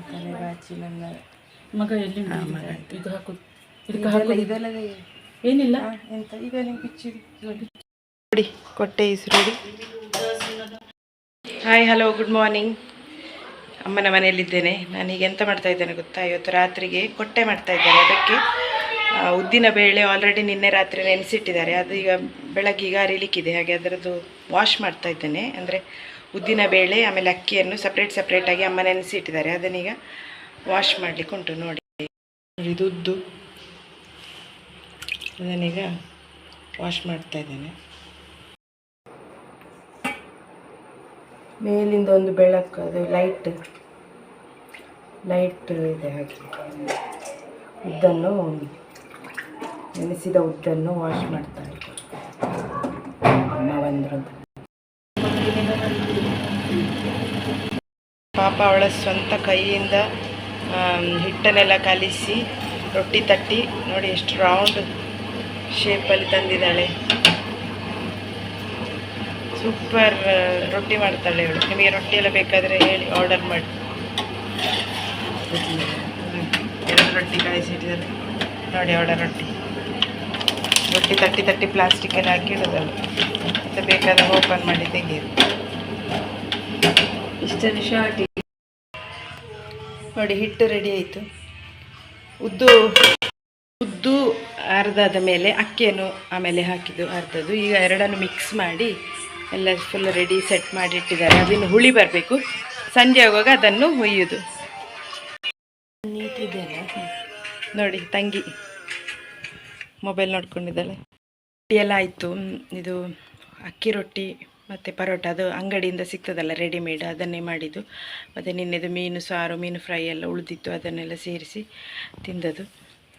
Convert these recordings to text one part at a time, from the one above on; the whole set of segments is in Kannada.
ತಲೆ ಬಾಚಿ ನನ್ನ ಮಗ ಎಲ್ಲಿ ಹಾ, ಮಗ. ಇದು ಹಾಕು ಇದೆಲ್ಲ ಏನಿಲ್ಲ. ಎಂತ? ಈಗ ನಿಮ್ಗೆ ಬಿಚ್ಚಿ ನೋಡಿ. ಕೊಟ್ಟೆ ಇಸ್ರುಡಿ. ಹಾಯ್ ಹಲೋ ಗುಡ್ ಮಾರ್ನಿಂಗ್ ಅಮ್ಮನ ಮನೆಯಲ್ಲಿದ್ದೇನೆ. ನಾನೀಗ ಎಂತ ಮಾಡ್ತಾ ಇದ್ದೇನೆ ಗೊತ್ತಾ? ಇವತ್ತು ರಾತ್ರಿಗೆ ಕೊಟ್ಟೆ ಮಾಡ್ತಾ ಇದ್ದೇನೆ. ಅದಕ್ಕೆ ಉದ್ದಿನ ಬೇಳೆ ಆಲ್ರೆಡಿ ನಿನ್ನೆ ರಾತ್ರಿ ನೆನೆಸಿಟ್ಟಿದ್ದಾರೆ. ಅದು ಈಗ ಬೆಳಗ್ಗೆ ಈಗ ಅರಿಲಿಕ್ಕಿದೆ. ಹಾಗೆ ಅದರದ್ದು ವಾಶ್ ಮಾಡ್ತಾ ಇದ್ದೇನೆ. ಅಂದರೆ ಉದ್ದಿನ ಬೇಳೆ, ಆಮೇಲೆ ಅಕ್ಕಿಯನ್ನು ಸಪ್ರೇಟ್ ಸಪ್ರೇಟಾಗಿ ಅಮ್ಮ ನೆನೆಸಿಟ್ಟಿದ್ದಾರೆ. ಅದನ್ನೀಗ ವಾಶ್ ಮಾಡಲಿಕ್ಕೆ ಉಂಟು ನೋಡಿ. ಇದು ಉದ್ದು ಅದನ್ನೀಗ ವಾಶ್ ಮಾಡ್ತಾ ಇದ್ದೇನೆ. ಮೇಲಿಂದ ಒಂದು ಬೆಳಕು, ಅದು ಲೈಟ್ ಲೈಟ್ ಇದೆ ಹಾಗೆ. ಉದ್ದನ್ನು ನೆನೆಸಿದ ಉದ್ದನ್ನು ವಾಶ್ ಮಾಡ್ತಾ ಅಮ್ಮ ಪಾಪ ಅವಳ ಸ್ವಂತ ಕೈಯಿಂದ ಹಿಟ್ಟನ್ನೆಲ್ಲ ಕಲಿಸಿ, ರೊಟ್ಟಿ ತಟ್ಟಿ, ನೋಡಿ ಎಷ್ಟು ರೌಂಡ್ ಶೇಪಲ್ಲಿ ತಂದಿದ್ದಾಳೆ. ಸೂಪರ್ ರೊಟ್ಟಿ ಮಾಡ್ತಾಳೆ ಅವಳು. ನಿಮಗೆ ರೊಟ್ಟಿ ಎಲ್ಲ ಬೇಕಾದರೆ ಹೇಳಿ ಆರ್ಡರ್ ಮಾಡಿ. ಎರಡು ರೊಟ್ಟಿ ಕಳಿಸಿಟ್ಟಿದ್ದಾರೆ. ನೋಡಿ ಆರ್ಡರ್ ರೊಟ್ಟಿ. ರೊಟ್ಟಿ ತಟ್ಟಿ ತಟ್ಟಿ ಪ್ಲಾಸ್ಟಿಕಲ್ಲಿ ಹಾಕಿ ಇಡೋದಲ್ಲ ಮತ್ತೆ ಬೇಕಾದಾಗ ಓಪನ್ ಮಾಡಿ ತೆಗೆಯೋದು. ಇಷ್ಟಲ್ಲಿ ಶಾರ್ಟ್ ನೋಡಿ, ಹಿಟ್ಟು ರೆಡಿ ಆಯಿತು. ಉದ್ದು ಉದ್ದು ಅರ್ಧದ ಮೇಲೆ ಅಕ್ಕಿಯನ್ನು ಆಮೇಲೆ ಹಾಕಿದ್ದು ಅರ್ಧದ್ದು ಈಗ ಎರಡನ್ನು ಮಿಕ್ಸ್ ಮಾಡಿ ಎಲ್ಲ ಫುಲ್ ರೆಡಿ ಸೆಟ್ ಮಾಡಿ ಇಟ್ಟಿದ್ದಾರೆ. ಅದನ್ನು ಹುಳಿ ಬರಬೇಕು. ಸಂಜೆ ಆಗುವಾಗ ಅದನ್ನು ಹುಯ್ಯೋದು. ನೀಟಿದ್ದೇನೆ ನೋಡಿ, ತಂಗಿ. ಮೊಬೈಲ್ ನೋಡ್ಕೊಂಡಿದ್ದಾಳೆ. ರೊಟ್ಟಿ ಎಲ್ಲ ಆಯಿತು. ಇದು ಅಕ್ಕಿ ರೊಟ್ಟಿ ಮತ್ತು ಪರೋಟ, ಅದು ಅಂಗಡಿಯಿಂದ ಸಿಗ್ತದಲ್ಲ ರೆಡಿಮೇಡ್ ಅದನ್ನೇ ಮಾಡಿದ್ದು. ಮತ್ತು ನಿನ್ನೆದು ಮೀನು, ಸಾರು, ಮೀನು ಫ್ರೈ ಎಲ್ಲ ಉಳಿದಿತ್ತು, ಅದನ್ನೆಲ್ಲ ಸೇರಿಸಿ ತಿಂದದ್ದು.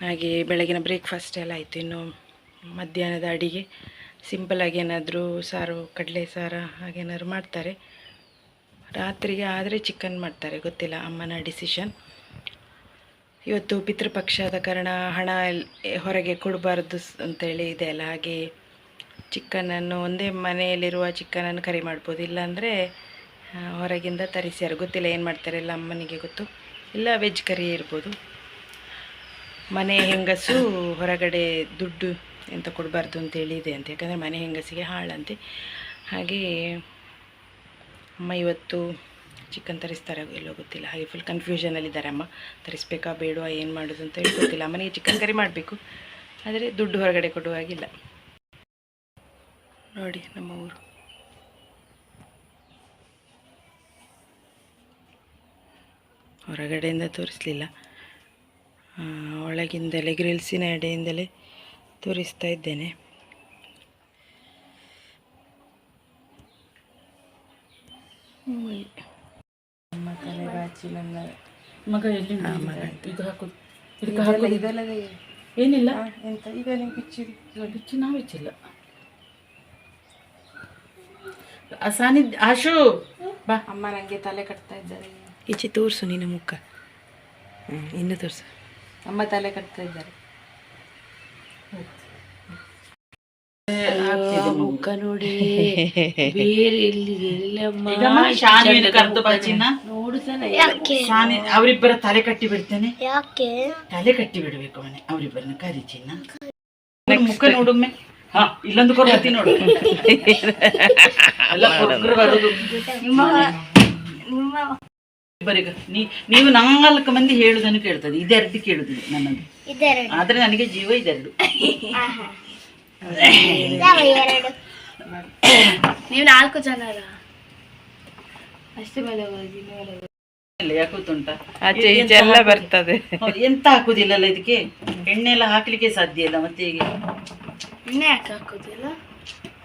ಹಾಗೆ ಬೆಳಗಿನ ಬ್ರೇಕ್ಫಾಸ್ಟ್ ಎಲ್ಲ ಆಯಿತು. ಇನ್ನು ಮಧ್ಯಾಹ್ನದ ಅಡಿಗೆ ಸಿಂಪಲಾಗಿ ಏನಾದರೂ ಸಾರು, ಕಡಲೆ ಸಾರು ಹಾಗೇನಾದ್ರು ಮಾಡ್ತಾರೆ. ರಾತ್ರಿಗೆ ಆದರೆ ಚಿಕನ್ ಮಾಡ್ತಾರೆ, ಗೊತ್ತಿಲ್ಲ, ಅಮ್ಮನ ಡಿಸಿಷನ್ ಇವತ್ತು ಪಿತೃಪಕ್ಷ ಆದ ಕಾರಣ ಹಣ ಹೊರಗೆ ಕೊಡಬಾರ್ದು ಅಂತೇಳಿ ಇದೆ ಅಲ್ಲ, ಹಾಗೆ ಚಿಕನನ್ನು ಒಂದೇ ಮನೆಯಲ್ಲಿರುವ ಚಿಕನನ್ನು ಕರಿ ಮಾಡ್ಬೋದು. ಇಲ್ಲಾಂದರೆ ಹೊರಗಿಂದ ತರಿಸ್ಯಾರು ಗೊತ್ತಿಲ್ಲ ಏನು ಮಾಡ್ತಾರೆ ಇಲ್ಲ ಅಮ್ಮನಿಗೆ ಗೊತ್ತು. ಇಲ್ಲ, ವೆಜ್ ಕರಿ ಇರ್ಬೋದು. ಮನೆ ಹೆಂಗಸು ಹೊರಗಡೆ ದುಡ್ಡು ಎಂತ ಕೊಡಬಾರ್ದು ಅಂತೇಳಿ ಇದೆ ಅಂತ. ಯಾಕಂದರೆ ಮನೆ ಹೆಂಗಸಿಗೆ ಹಾಳಂತೆ. ಹಾಗೆ, ಅಮ್ಮ ಇವತ್ತು ಚಿಕನ್ ತರಿಸ್ತಾರೆ, ಎಲ್ಲೋ ಗೊತ್ತಿಲ್ಲ. ಹಾಗೆ ಫುಲ್ ಕನ್ಫ್ಯೂಷನಲ್ಲಿದ್ದಾರೆ ಅಮ್ಮ. ತರಿಸ್ಬೇಕಾ, ಬೇಡವಾ, ಏನು ಮಾಡೋದು ಅಂತ ಹೇಳಿ ಗೊತ್ತಿಲ್ಲ. ಮನೆಗೆ ಚಿಕನ್ ಕರಿ ಮಾಡಬೇಕು. ಆದರೆ ದುಡ್ಡು ಹೊರಗಡೆ ಕೊಡುವ ಹಾಗಿಲ್ಲ. ನೋಡಿ, ನಮ್ಮ ಊರು. ಹೊರಗಡೆಯಿಂದ ತೋರಿಸಲಿಲ್ಲ. ಒಳಗಿಂದಲೇ ಗ್ರಿಲ್ಸಿನ ಎಡೆಯಿಂದಲೇ ತೋರಿಸ್ತಾ ಇದ್ದೇನೆ ನಮ್ಮ ತಲೆ ಬಾಚಿ ನನ್ನ ಮಗ ಎಲ್ಲಿ ಇದು. ಹಾಕು ಇದಕ್ಕೆ ಹಾಕು ಇದೆಲ್ಲವೇ ಏನಿಲ್ಲ. ಎಂತ? ಈಗ ನಿಮ್ಗೆ ಬಿಚ್ಚಿ ಬಿಚ್ಚಿ ನಾವು ಹೆಚ್ಚಿಲ್ಲ ಸಾನಿ ಆಶು ಬಾ. ಅಮ್ಮ ನನಗೆ ತಲೆ ಕಟ್ತಾ ಇದ್ದಾರೆ. ಈಚೆ ತೋರಿಸು ನಿನ್ನ ಮುಖ. ಹ್ಞೂ ಇನ್ನು ತೋರಿಸು. ಅಮ್ಮ ತಲೆ ಕಟ್ತಾ ಇದ್ದಾರೆ. ಮುಖ ನೋಡಿ. ಬೇರೆ ಈಗ ಶಾನಿಯನ್ನು ಕರೆದು ನೋಡುತ್ತಾನೆ ಸಾನಿ ಅವರಿಬ್ಬರ ತಲೆ ಕಟ್ಟಿ ಬಿಡ್ತೇನೆ. ಯಾಕೆ? ತಲೆ ಕಟ್ಟಿ ಬಿಡಬೇಕು ಮನೆ. ಅವರಿಬ್ಬರನ್ನ ಕರಿ ಚಿನ್ನ. ಅವ್ರ ಮುಖ ನೋಡೊಮ್ಮೆ ಹಾ ಇಲ್ಲೊಂದು ಕೊರಗತಿ ನೋಡು. ಎಲ್ಲ ಕೊರ್ಕರು ಬರುದು ಇಬ್ಬರಿಗ ನೀ ನೀವು ನಾಲ್ಕು ಮಂದಿ ಹೇಳುದನ್ನು ಕೇಳ್ತದೆ. ಇದೆರಡು ಕೇಳುದಿಲ್ಲ ನನ್ನದು. ಇದೆರಡು. ಆದ್ರೆ ನನಗೆ ಜೀವ ಇದೆರಡು. ನೀವು ನಾಲ್ಕು ಜನರ? ಅಷ್ಟೇ ಮೇಲೆ ಹೋಗಿ ಮೇಲೆ ಆಚೆ ಹಾಕುದಿಲ್ಲ ಎಲ್ಲ ಬರ್ತದೆ. ಎಂತ ಹಾಕುದಿಲ್ಲಲ್ಲ ಇದಕ್ಕೆ? ಎಣ್ಣೆ ಎಲ್ಲ ಹಾಕ್ಲಿಕ್ಕೆ ಸಾಧ್ಯ ಇಲ್ಲ ಮತ್ತೆ ಈಗ ಎಣ್ಣೆ ಯಾಕೆ ಹಾಕೋದಿಲ್ಲ?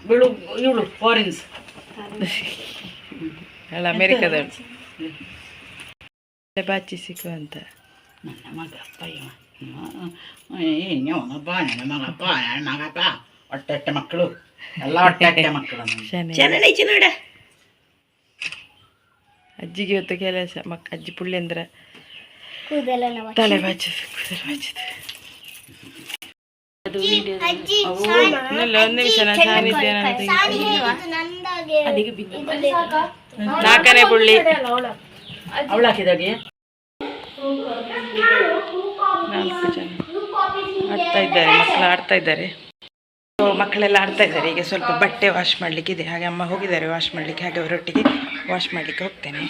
ಬಿಳು ಇವಳು ಫಾರಿನ್ಸ್ ಅಲ್ಲ ಅಮೆರಿಕದಳು ತಲೆ ಬಾಚಿ ಸಿಕ್ಕುವಂತ ನನ್ನ ಮಗ ಅಪ್ಪ ಏನಪ್ಪ ನನ್ನ ಮಗಪ್ಪ ನನ್ನ ಮಗಪ್ಪ ಹೊಟ್ಟೆ ಹೊಟ್ಟೆ ಮಕ್ಕಳು ಎಲ್ಲ ಹೊಟ್ಟೆ ಹೊಟ್ಟೆ ಮಕ್ಕಳು ನನಗೆ. ನೋಡ. ಅಜ್ಜಿಗೆ ಇವತ್ತು ಕೆಲಸ ಮಕ್ಕ ಅಜ್ಜಿ ಪುಳ್ಳಿ ಅಂದ್ರೆ ತಲೆ ಬಾಚು ಕೂದಲು ಒಂದು ನಿಮಿಷ ನಾನು ಸಾನಿಧ್ಯ. ನಂದಾಗೆ. ನಾಲ್ಕನೇ ಪುಳ್ಳಿ. ಅವಳು ಹಾಕಿದಾಗೆ ನಾಲ್ಕು ಜನ. ಆಡ್ತಾ ಇದ್ದಾರೆ ಮಕ್ಕಳು ಆಡ್ತಾ ಇದ್ದಾರೆ. ಮಕ್ಕಳೆಲ್ಲ ಆಡ್ತಾ ಇದ್ದಾರೆ. ಈಗ ಸ್ವಲ್ಪ ಬಟ್ಟೆ ವಾಶ್ ಮಾಡ್ಲಿಕ್ಕೆ ಇದೆ ಹಾಗೆ ಅಮ್ಮ ಹೋಗಿದ್ದಾರೆ ವಾಶ್ ಮಾಡಲಿಕ್ಕೆ. ಹಾಗೆ ಅವರೊಟ್ಟಿಗೆ ವಾಶ್ ಮಾಡಲಿಕ್ಕೆ ಹೋಗ್ತೇನೆ.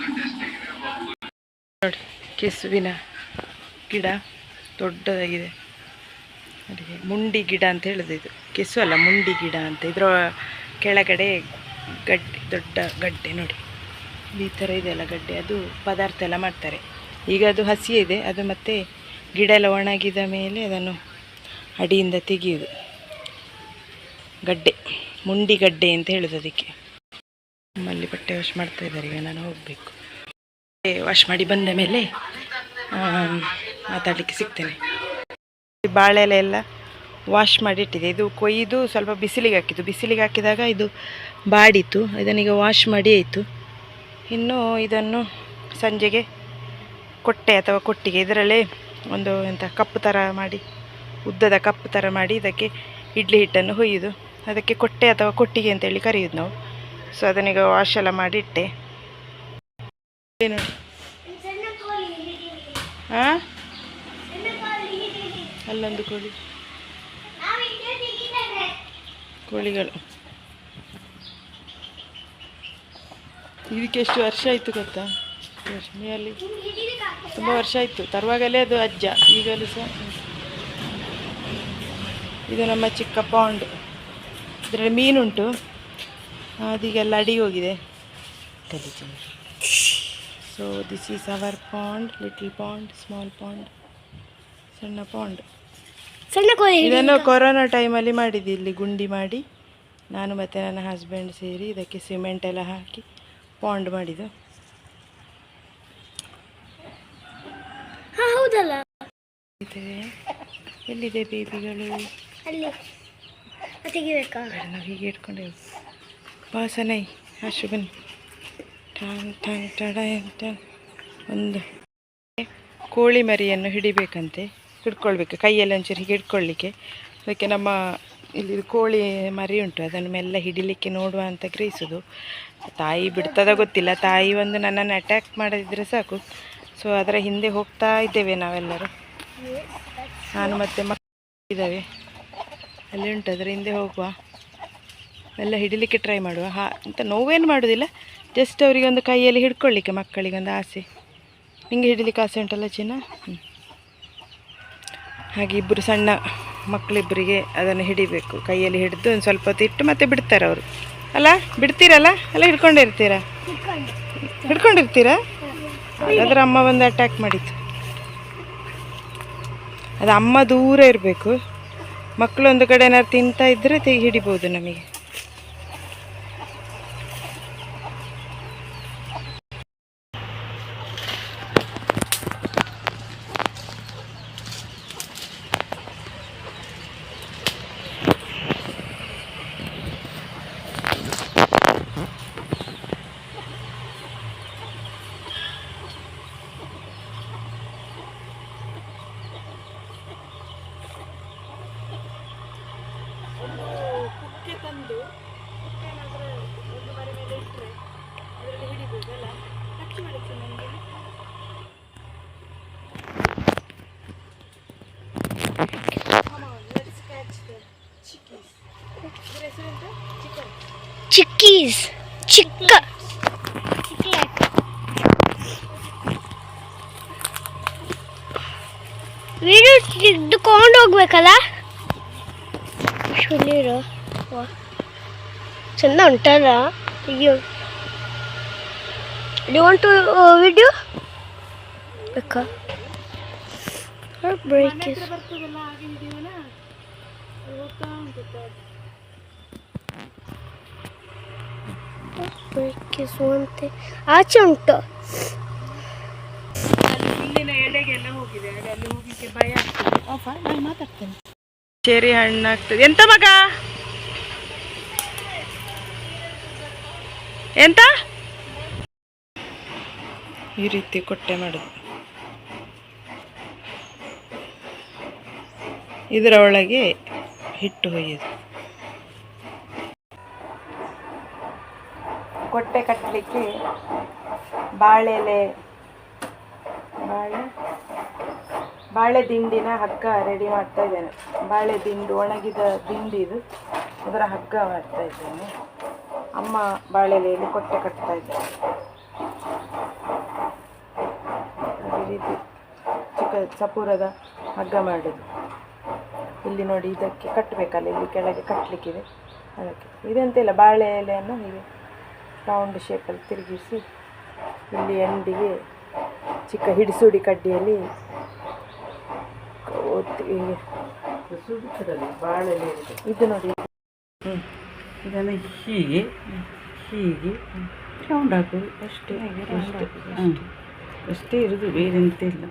ನೋಡಿ, ಕೆಸುವಿನ ಗಿಡ ದೊಡ್ಡದಾಗಿದೆ. ಅದಕ್ಕೆ ಮುಂಡಿ ಗಿಡ ಅಂತ ಹೇಳೋದು ಇದು. ಕೆಸು ಅಲ್ಲ, ಮುಂಡಿ ಗಿಡ ಅಂತ. ಇದರ ಕೆಳಗಡೆ ಗಡ್ಡೆ, ದೊಡ್ಡ ಗಡ್ಡೆ ನೋಡಿ. ಈ ಥರ ಇದೆಯಲ್ಲ ಗಡ್ಡೆ. ಅದು ಪದಾರ್ಥ ಎಲ್ಲ ಮಾಡ್ತಾರೆ. ಈಗ ಅದು ಹಸಿ ಇದೆ. ಅದು ಮತ್ತೆ ಗಿಡ ಎಲ್ಲ ಒಣಗಿದ ಮೇಲೆ ಅದನ್ನು ಅಡಿಯಿಂದ ತೆಗೆಯುವುದು ಗಡ್ಡೆ, ಮುಂಡಿ ಗಡ್ಡೆ ಅಂತ ಹೇಳೋದು ಅದಕ್ಕೆ. ನಮ್ಮಲ್ಲಿ ಬಟ್ಟೆ ವಾಶ್ ಮಾಡ್ತಾ ಇದ್ದಾರೆ, ಈಗ ನಾನು ಹೋಗಬೇಕು. ವಾಶ್ ಮಾಡಿ ಬಂದ ಮೇಲೆ ಮಾತಾಡಲಿಕ್ಕೆ ಸಿಗ್ತೇನೆ. ಬಾಳೆ ಎಲೆ ಎಲ್ಲ ವಾಶ್ ಮಾಡಿ ಇಟ್ಟಿದೆ ಇದು ಕೊಯ್ದು ಸ್ವಲ್ಪ ಬಿಸಿಲಿಗೆ ಹಾಕಿದ್ದು. ಬಿಸಿಲಿಗೆ ಹಾಕಿದಾಗ ಇದು ಬಾಡಿತು ಇದನ್ನೀಗ ವಾಶ್ ಮಾಡಿ ಆಯಿತು. ಇನ್ನು ಇದನ್ನು ಸಂಜೆಗೆ ಕೊಟ್ಟೆ ಅಥವಾ ಕೊಟ್ಟಿಗೆ, ಇದರಲ್ಲೇ ಒಂದು ಎಂಥ ಕಪ್ಪು ಥರ ಮಾಡಿ, ಉದ್ದದ ಕಪ್ಪು ಥರ ಮಾಡಿ ಇದಕ್ಕೆ ಇಡ್ಲಿ ಹಿಟ್ಟನ್ನು ಹೊಯ್ಯುದು. ಅದಕ್ಕೆ ಕೊಟ್ಟೆ ಅಥವಾ ಕೊಟ್ಟಿಗೆ ಅಂತೇಳಿ ಕರೆಯೋದು ನಾವು. ಸೊ ಅದನ್ನೀಗ ವಾಶ್ ಎಲ್ಲ ಮಾಡಿ ಇಟ್ಟೆ ಇಲ್ಲಿ ನೋಡಿ ಹಾಂ ಅಲ್ಲೊಂದು ಕೋಳಿ. ಕೋಳಿಗಳು. ಇದಕ್ಕೆ ಎಷ್ಟು ವರ್ಷ ಆಯಿತು ಗೊತ್ತಾ? ಅಲ್ಲಿ. ತುಂಬ ವರ್ಷ ಆಯಿತು. ತರುವಾಗಲೇ ಅದು ಅಜ್ಜ, ಈಗಲೂ ಸಹ. ಇದು ನಮ್ಮ ಚಿಕ್ಕ ಪಾಂಡ್ ಇದರಲ್ಲಿ ಮೀನುಂಟು. ಅದೀಗೆಲ್ಲ ಅಡಿಗೆ ಹೋಗಿದೆ. So this is our pond little pond small pond ಸಣ್ಣ ಪಾಂಡ್ ಸಣ್ಣ ಇದನ್ನು ಕೊರೋನಾ ಟೈಮಲ್ಲಿ ಮಾಡಿದ್ದು ಇಲ್ಲಿ ಗುಂಡಿ ಮಾಡಿ ನಾನು ಮತ್ತು ನನ್ನ ಹಸ್ಬೆಂಡ್ ಸೇರಿ ಇದಕ್ಕೆ ಸಿಮೆಂಟ್ ಎಲ್ಲ ಹಾಕಿ ಪಾಂಡ್ ಮಾಡಿದ್ದು. ಹೌದಲ್ಲ? ಇದೆ. ಎಲ್ಲಿದೆ ಬೇಬಿಗಳು ಅಲ್ಲಿ. ತೆಗಿಬೇಕಾ? ನಾವು ಹೀಗೆ ಆ ಟಾಂಗ್ ಟಾಂಗ್ ಟಡ ಒಂದು. ಕೋಳಿ ಮರಿಯನ್ನು ಹಿಡಿಬೇಕಂತೆ ಹಿಡ್ಕೊಳ್ಬೇಕು. ಕೈಯಲ್ಲಿ ಒಂಚೂರು ಹೀಗೆ ಹಿಡ್ಕೊಳ್ಳಿಕ್ಕೆ ಅದಕ್ಕೆ ನಮ್ಮ ಇಲ್ಲಿ ಕೋಳಿ ಮರಿ ಉಂಟು ಅದನ್ನು ಮೆಲ್ಲ ಹಿಡಿಲಿಕ್ಕೆ ನೋಡುವ ಅಂತ ಗ್ರಹಿಸೋದು. ತಾಯಿ ಬಿಡ್ತದ ಗೊತ್ತಿಲ್ಲ. ತಾಯಿ ಒಂದು ನನ್ನನ್ನು ಅಟ್ಯಾಕ್ ಮಾಡದಿದ್ದರೆ ಸಾಕು. ಸೊ ಅದರ ಹಿಂದೆ ಹೋಗ್ತಾ ಇದ್ದೇವೆ ನಾವೆಲ್ಲರೂ. ನಾನು ಮತ್ತೆ ಮಕ್ಕಳು ಇದ್ದಾವೆ ಅಲ್ಲಿ ಉಂಟು, ಅದರ ಹಿಂದೆ ಹೋಗುವ. ಎಲ್ಲ ಹಿಡಿಲಿಕ್ಕೆ ಟ್ರೈ ಮಾಡುವ. ಹಾ, ಅಂತ ನೋವೇನು ಮಾಡೋದಿಲ್ಲ. ಜಸ್ಟ್ ಅವರಿಗೆ ಒಂದು ಕೈಯಲ್ಲಿ ಹಿಡ್ಕೊಳ್ಳಿಕ್ಕೆ ಮಕ್ಕಳಿಗೆ ಒಂದು ಆಸೆ. ಹಿಂಗೆ ಹಿಡಿಲಿಕ್ಕೆ ಆಸೆ ಉಂಟಲ್ಲ ಚಿನ್ನ? ಹಾಗೆ ಇಬ್ಬರು ಸಣ್ಣ ಮಕ್ಕಳಿಬ್ಬರಿಗೆ ಅದನ್ನು ಹಿಡಿಬೇಕು. ಕೈಯಲ್ಲಿ ಹಿಡಿದು ಒಂದು ಸ್ವಲ್ಪ ಹೊತ್ತು ಇಟ್ಟು ಮತ್ತೆ ಬಿಡ್ತಾರೆ ಅವರು. ಅಲ್ಲ, ಬಿಡ್ತೀರಲ್ಲ? ಅಲ್ಲ, ಹಿಡ್ಕೊಂಡೇ ಇರ್ತೀರಾ? ಹಿಡ್ಕೊಂಡಿರ್ತೀರಾ ಹಾಗಾದ್ರೆ ಅಮ್ಮ ಒಂದು ಅಟ್ಯಾಕ್ ಮಾಡಿತ್ತು. ಅದು ಅಮ್ಮ ದೂರ ಇರಬೇಕು. ಮಕ್ಕಳು ಒಂದು ಕಡೆ ಏನಾದ್ರು ತಿಂತಾ ಇದ್ದರೆ ತೆಗಿ ಹಿಡಿಬೋದು ನಮಗೆ. ಚಿಕ್ಕೀಸ್ ಚಿಕ್ಕ ವಿಡಿಯೋ ತೆಗೆದುಕೊಂಡು ಹೋಗ್ಬೇಕಲ್ಲ ಶುಲಿರು ಚಂದ ಉಂಟಲ್ಲ ಅಯ್ಯೋ ಡಿ ವಾಂಟ್ ಟು ವಿಡಿಯೋ ಬೇಕಾ ಬ್ರೇಕ್ ಆಫಾ ನಾನು ಮಾತಾಡ್ತೇನೆ. ಚೆರಿ ಹಣ್ಣಾಗ್ತದೆ. ಎಂತ ಮಗ? ಎಂತ? ಈ ರೀತಿ ಕೊಟ್ಟೆ ಮಾಡುದು ಇದರ ಒಳಗೆ ಹಿಟ್ಟು ಹೊಯ್ಯೋದು ಕೊಟ್ಟೆ ಕಟ್ಟಲಿಕ್ಕೆ ಬಾಳೆಲೆ, ಬಾಳೆ ಬಾಳೆ ದಿಂಡಿನ ಹಗ್ಗ ರೆಡಿ ಮಾಡ್ತಾ ಇದ್ದೇನೆ. ಬಾಳೆ ದಿಂಡು, ಒಣಗಿದ ದಿಂಡಿ ಇದು. ಅದರ ಹಗ್ಗ ಮಾಡ್ತಾ ಇದ್ದೇನೆ. ಅಮ್ಮ ಬಾಳೆಲೆಯಲ್ಲಿ ಕೊಟ್ಟೆ ಕಟ್ತಾ ಇದ್ದಾರೆ. ರೀತಿ ಚಿಕ್ಕ ಚಪೂರದ ಹಗ್ಗ ಮಾಡೋದು. ಇಲ್ಲಿ ನೋಡಿ ಇದಕ್ಕೆ ಕಟ್ಟಬೇಕಲ್ಲ ಇಲ್ಲಿ ಕೆಳಗೆ ಕಟ್ಟಲಿಕ್ಕಿದೆ ಅದಕ್ಕೆ. ಇದೆಂತಿಲ್ಲ ಬಾಳೆ ಎಲೆಯನ್ನು ಹೀಗೆ ರೌಂಡ್ ಶೇಪಲ್ಲಿ ತಿರುಗಿಸಿ ಇಲ್ಲಿ ಎಂಡಿಗೆ ಚಿಕ್ಕ ಹಿಡಿಸುಡಿ ಕಡ್ಡಿಯಲ್ಲಿ ಇದು ನೋಡಿ. ಹ್ಞೂ ಇದನ್ನು ಹೀಗೆ ಹೀಗೆ ರೌಂಡ್ ಹಾಕೋದು. ಅಷ್ಟೇ ಅಷ್ಟೇ. ಹ್ಞೂ ಅಷ್ಟೇ ಇರೋದು ಬೇರೆ ಎಂತ ಇಲ್ಲ.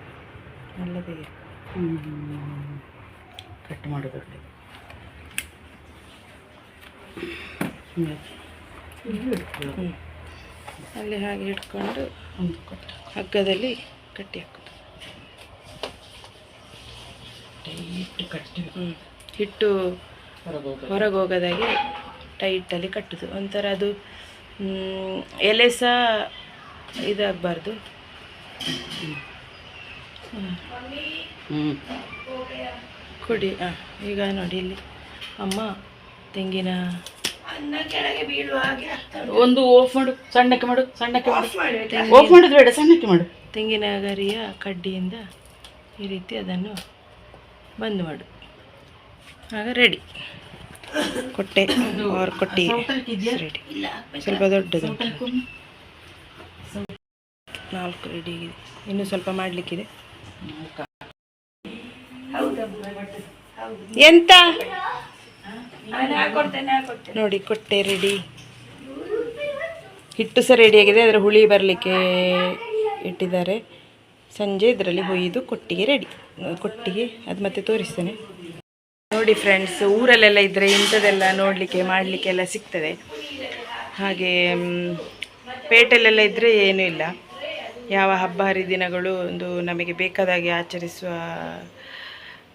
ಅಲ್ಲದೇ ಕಟ್ ಮಾಡೋದು ಒಳ್ಳೆ. ಹ್ಞೂ ಅಲ್ಲಿ ಹಾಗೆ ಹಿಡ್ಕೊಂಡು ಹಗ್ಗದಲ್ಲಿ ಕಟ್ಟಿ ಹಾಕೋದು. ಟೈಟ್ ಕಟ್ಟಿ. ಹ್ಞೂ ಹಿಟ್ಟು ಹೊರಗೆ ಹೋಗೋದು ಹೊರಗೆ ಹೋಗೋದಾಗೆ ಟೈಟಲ್ಲಿ ಕಟ್ಟೋದು. ಒಂಥರ ಅದು ಎಲೆ ಸಹ ಇದಾಗಬಾರ್ದು. ಹ್ಞೂ ಕೊಡಿ ಹಾಂ ಈಗ ನೋಡಿ ಇಲ್ಲಿ. ಅಮ್ಮ ತೆಂಗಿನ ಕೆಳಗೆ ಬೀಳುವ ಹಾಗೆ ಒಂದು ಆಫ್ ಮಾಡು ಸಣ್ಣಕ್ಕೆ ಮಾಡು ಸಣ್ಣಕ್ಕೆ ಮಾಡು. ಆಫ್ ಮಾಡೋದು ಬೇಡ ಸಣ್ಣಕ್ಕೆ ಮಾಡು. ತೆಂಗಿನ ಗರಿಯ ಕಡ್ಡಿಯಿಂದ ಈ ರೀತಿ ಅದನ್ನು ಬಂದ್ ಮಾಡು. ಆಗ ರೆಡಿ ಕೊಟ್ಟೆ ಅವ್ರ ಕೊಟ್ಟಿ. ರೆಡಿ ಸ್ವಲ್ಪ ದೊಡ್ಡದು. ನಾಲ್ಕು ರೆಡಿ ಆಗಿದೆ. ಇನ್ನು ಸ್ವಲ್ಪ ಮಾಡಲಿಕ್ಕಿದೆ. ಎಂತ? ನೋಡಿ, ಕೊಟ್ಟೆ ರೆಡಿ ಹಿಟ್ಟು ಸಹ ರೆಡಿಯಾಗಿದೆ ಅದರ ಹುಳಿ ಬರಲಿಕ್ಕೆ ಇಟ್ಟಿದ್ದಾರೆ. ಸಂಜೆ ಇದರಲ್ಲಿ ಹೊಯ್ದು ಕೊಟ್ಟಿಗೆ ರೆಡಿ ಕೊಟ್ಟಿಗೆ, ಅದು ಮತ್ತೆ ತೋರಿಸ್ತೇನೆ. ನೋಡಿ ಫ್ರೆಂಡ್ಸ್ ಊರಲ್ಲೆಲ್ಲ ಇದ್ದರೆ ಇಂಥದ್ದೆಲ್ಲ ನೋಡಲಿಕ್ಕೆ ಮಾಡಲಿಕ್ಕೆ ಎಲ್ಲ ಸಿಗ್ತದೆ. ಹಾಗೆ ಪೇಟೆಲೆಲ್ಲ ಇದ್ದರೆ ಏನೂ ಇಲ್ಲ. ಯಾವ ಹಬ್ಬ ಹರಿದಿನಗಳು ಒಂದು ನಮಗೆ ಬೇಕಾದಾಗೆ ಆಚರಿಸುವ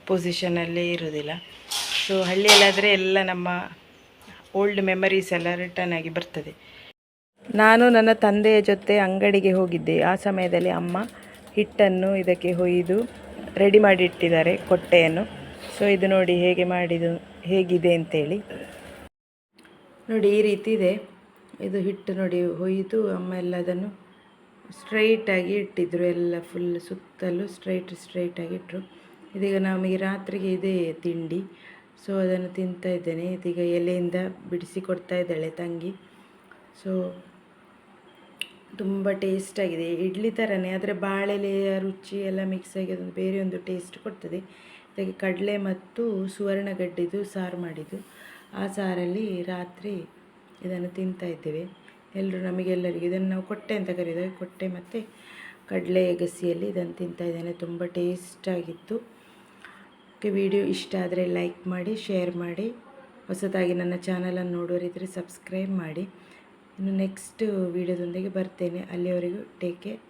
ಪೊಸಿಷನಲ್ಲಿ ಇರೋದಿಲ್ಲ ಸೊ ಹಳ್ಳಿಯಲ್ಲಾದರೆ ಎಲ್ಲ ನಮ್ಮ ಓಲ್ಡ್ ಮೆಮರೀಸ್ ಎಲ್ಲ ರಿಟರ್ನ್ ಆಗಿ ಬರ್ತದೆ. ನಾನು ನನ್ನ ತಂದೆಯ ಜೊತೆ ಅಂಗಡಿಗೆ ಹೋಗಿದ್ದೆ. ಆ ಸಮಯದಲ್ಲಿ ಅಮ್ಮ ಹಿಟ್ಟನ್ನು ಇದಕ್ಕೆ ಹೊಯ್ದು ರೆಡಿ ಮಾಡಿ ಇಟ್ಟಿದ್ದಾರೆ ಕೊಟ್ಟೆಯನ್ನು. ಸೊ ಇದು ನೋಡಿ ಹೇಗೆ ಮಾಡಿದು, ಹೇಗಿದೆ ಅಂತೇಳಿ. ನೋಡಿ ಈ ರೀತಿ ಇದೆ. ಇದು ಹಿಟ್ಟು ನೋಡಿ ಹೊಯ್ದು ಅಮ್ಮ ಎಲ್ಲ ಅದನ್ನು ಸ್ಟ್ರೈಟಾಗಿ ಇಟ್ಟಿದ್ರು. ಎಲ್ಲ ಫುಲ್ ಸುತ್ತಲೂ ಸ್ಟ್ರೈಟ್ ಸ್ಟ್ರೈಟಾಗಿ ಇಟ್ಟರು ಇದೀಗ ನಮಗೆ ರಾತ್ರಿಗೆ ಇದೇ ತಿಂಡಿ. ಸೊ ಅದನ್ನು ತಿಂತಾ ಇದ್ದೇನೆ. ಇದೀಗ ಎಲೆಯಿಂದ ಬಿಡಿಸಿ ಕೊಡ್ತಾ ಇದ್ದಾಳೆ ತಂಗಿ. ಸೊ ತುಂಬ ಟೇಸ್ಟಾಗಿದೆ ಇಡ್ಲಿ ಥರನೇ ಆದರೆ ಬಾಳೆಲೆಯ ರುಚಿ ಎಲ್ಲ ಮಿಕ್ಸ್ ಆಗಿ ಅದೊಂದು ಬೇರೆ ಒಂದು ಟೇಸ್ಟ್ ಕೊಡ್ತದೆ. ಇದಕ್ಕೆ ಕಡಲೆ ಮತ್ತು ಸುವರ್ಣಗಡ್ಡಿದು ಸಾರು ಮಾಡಿದ್ದು. ಆ ಸಾರಲ್ಲಿ ರಾತ್ರಿ ಇದನ್ನು ತಿಂತಾ ಇದ್ದೇವೆ. ಎಲ್ಲರೂ ನಮಗೆಲ್ಲರಿಗೂ ಇದನ್ನು ನಾವು ಕೊಟ್ಟೆ ಅಂತ ಕರೀತೇವೆ ಕೊಟ್ಟೆ ಮತ್ತು ಕಡಲೆ ಎಗಸಿಯಲ್ಲಿ ಇದನ್ನು ತಿಂತಾ ಇದ್ದೇನೆ. ತುಂಬ ಟೇಸ್ಟಾಗಿತ್ತು ಓಕೆ ವಿಡಿಯೋ ಇಷ್ಟ ಆದರೆ ಲೈಕ್ ಮಾಡಿ, ಶೇರ್ ಮಾಡಿ. ಹೊಸದಾಗಿ ನನ್ನ ಚಾನಲನ್ನು ನೋಡೋರಿದ್ದರೆ ಸಬ್ಸ್ಕ್ರೈಬ್ ಮಾಡಿ. ಇನ್ನು ನೆಕ್ಸ್ಟ್ ವಿಡಿಯೋದೊಂದಿಗೆ ಬರ್ತೇನೆ. ಅಲ್ಲಿವರೆಗೂ ಟೇಕ್ ಕೇರ್